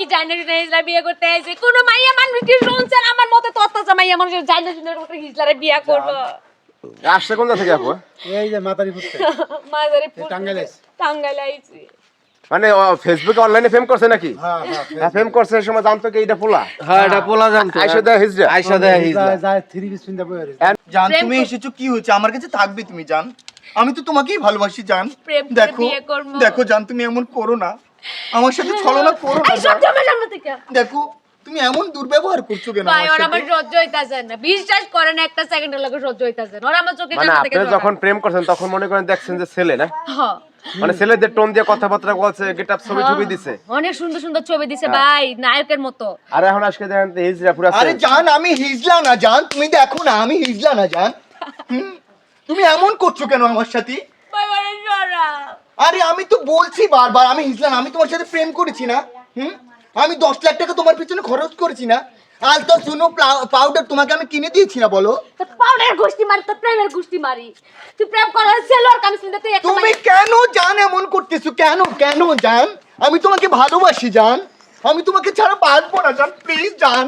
কি জাইনা জুনে হিজলা বিয়ে করতে আইছে? কোন মাইয়া মানুষ কি শুনছে? আমার মতে তত্ত্ব মাইয়া মানুষ জাইনা জুনের মতো হিজলারে বিয়ে করব। আসছে কোন থেকে আপু? এই যে মাতারি ফুটতে মাঝারে টাঙ্গাইল আইছে। টাঙ্গাইল আইছে। মানে ফেসবুকে অনলাইনে ফেম করছে নাকি? হ্যাঁ হ্যাঁ হ্যাঁ ফেম করছে এই সময় জানতো কি এটা পোলা? হ্যাঁ এটা পোলা জানতো। আইসা দেয় হিজড়া। আইসা দেয় হিজলা যায় থ্রি পিস পিন্দা বই জান তুমি এসেছ কি হয়েছে? আমার কাছে থাকবে তুমি জান। আমি তো তোমাকেই ভালোবাসি জান। দেখো দেখো জান তুমি এমন করো না। আমার সাথে ছলনা করো না সব আমার সামনে থেকে। দেখো তুমি এমন দুর্ব্যবহার করছ কেন ভাই ওর আমার সহ্য হইতাছে না। বিশ্বাস করেন একটা সেকেন্ডের লাগে সহ্য হইতাছে না। ওর আমার চোখে মানে আপনি যখন প্রেম করছেন তখন মনে করেন দেখছেন যে ছেলে না? হ্যাঁ মানে ছেলেদের টোন দিয়ে কথাবার্তা বলছে গেট আপ ছবি ছবি দিছে। অনেক সুন্দর সুন্দর ছবি দিছে ভাই নায়কের মতো। আর এখন আজকে দেখেন তো হিজড়া পুরা আরে জান আমি হিজলা না জান। তুমি দেখো না আমি হিজলা না জান। হুম? তুমি এমন করছ কেন আমার সাথে? আরে আমি তো বলছি বারবার আমি হিজলা না আমি তোমার সাথে প্রেম করেছি না হুম? আমি দশ লাখ টাকা তোমার পিছনে খরচ করেছি না। তো শুনো পাউডার তোমাকে আমি কিনে দিয়েছি না বলো? পাউডার গোষ্ঠী মারি তোর প্রেমের গোষ্ঠী মারি। তুই প্রেম করার ছিল আর কামিজ কিনতে তুই তুমি কেন জান এমন করতেছো? কেন কেন জান আমি তোমাকে ভালোবাসি জান আমি তোমাকে ছাড়া বাঁচবো না জান প্লিজ জান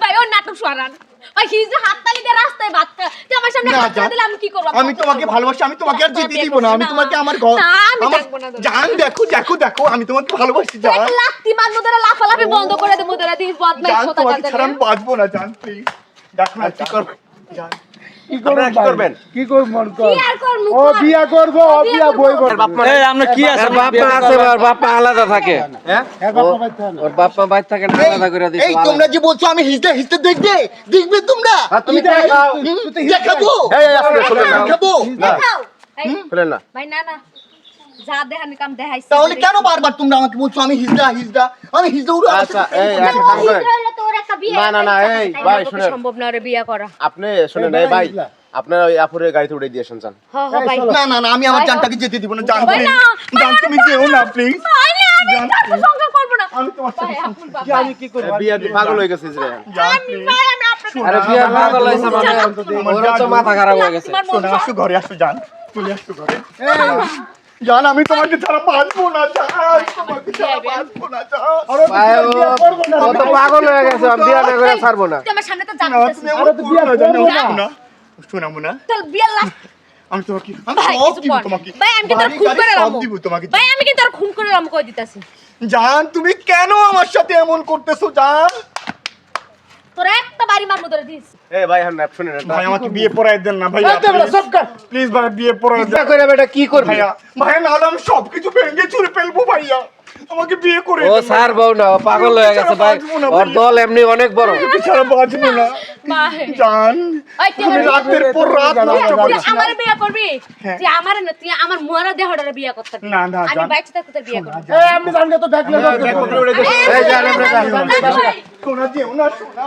ভাই ওর নাটক সরান ওই হিজে হাত দিয়ে রাস্তায় ভাত খা। তুই আমার সামনে না হাত তুলে জান দিলে আমি কি করব? আমি তোমাকে ভালোবাসি আমি তোমাকে আর যেতে দিব না। আমি তোমাকে আমার ঘর না আমি আমার থাকব না তোর। জান দেখো দেখো দেখো আমি তোমাকে ভালোবাসি জান লাত্তি মার মুদরা লাফালাফি বন্ধ করে দে মুদরা জান তোমাকে ছাড়া আমি বাঁচবো না জান প্লিজ দেখো না কি করবেন জান। কি করবেন? কি করব মন কর। কি আর করমু? ও বিয়া করব ও ও বিয়া বিয়া বই এই আমরা কি আছে? বাপ্পা আছে আর আলাদা থাকে। হ্যাঁ? এর বাবা বাইতে না ওর বাপ্পা বাইর থাকে না আলাদা করে দিছে এই তোমরা যে বলছো আমি হিজতে হিজতে দেখবে দেখবে তোমরা? তুমি দেখাও। দেখাবো? এই এই আসলে খুলেন না। দেখাবো? দেখাও না ভাই না না। যা দেখানি কাম দেখাইছি। তাহলে কেন বারবার তোমরা আমাকে বলছো আমি হিজড়া হিজড়া? আমি হিজড়া আচ্ছা এই একটা বিয়ে না, না, না, এই, ভাই, শুনেন। সম্ভব না বিয়ে করা। আপনি শুনেন এই ভাই আপনার ওই আপুরের গাড়িতে উঠে দিয়ে ভাই। না না না আমি আমার জানটাকে যেতে দিব না জান। না, জান তুমি যেও না প্লিজ আমি জান, তার সাথে সংসার করব না। আমি তোমার সাথে ভাই আপন বাবা কি আমি কি করব? বিয়া পাগল হয়ে গেছে হিজড়া আমি ভাই আমি আপনাকে আরে বিয়া পাগল হইছে মানে ওর তো মাথা খারাপ হয়ে গেছে। শোনা আসো ঘরে আসো জান চলে আসো ঘরে। জান আমি তোমাকে ছাড়া বাঁচবো না জান তোমাকে ছাড়া বাঁচবো না জান। পাগল হয়ে গেছে আমি বিয়া না করে ছাড়বো না। তুই আমার সামনে তো না, জানতেছিস তুমি এমন করো না, জান, করব না। শোনা শোনা মুনা তোর বিয়ে লাগ আমি তোমাকে সব দিব। তোমাকে। ভাই আমি কি তোর বাড়ি খুন করে দিব তোমাকে। ভাই আমি কি তোর খুন করে রাখব কই দিতাছি? জান তুমি কেন আমার সাথে এমন করতেছো জান? একটা বাড়ি মার মধ্যে দিস। এই ভাই হ্যাঁ শুনেন ভাই আমাকে বিয়ে পড়াই দেন না ভাই সব কাট প্লিজ ভাই বিয়ে পড়াই দেন। করে বেটা কি করবি? ভাইয়া ভাইয়া নাহলে আমি সবকিছু ভেঙে চুরে ফেলব ভাইয়া। আমাকে বিয়ে করে ও স্যার বউ না পাগল হয়ে গেছে ভাই। ওর দল এমনি অনেক বড়। ছাড়া বাঁচবো না। জান তুমি আমার রাতের পর রাত নষ্ট তুই আমার বিয়ে করবি? হ্যাঁ। আমার না তুই আমার মরা দেহটারে বিয়ে করতে না, না, আমি বাইচে থাকতে তোর বিয়ে করব। এই আমি জানলে তো দেখলে উঠে এই জান আমরা যাই। শোনা যেও না শোনা।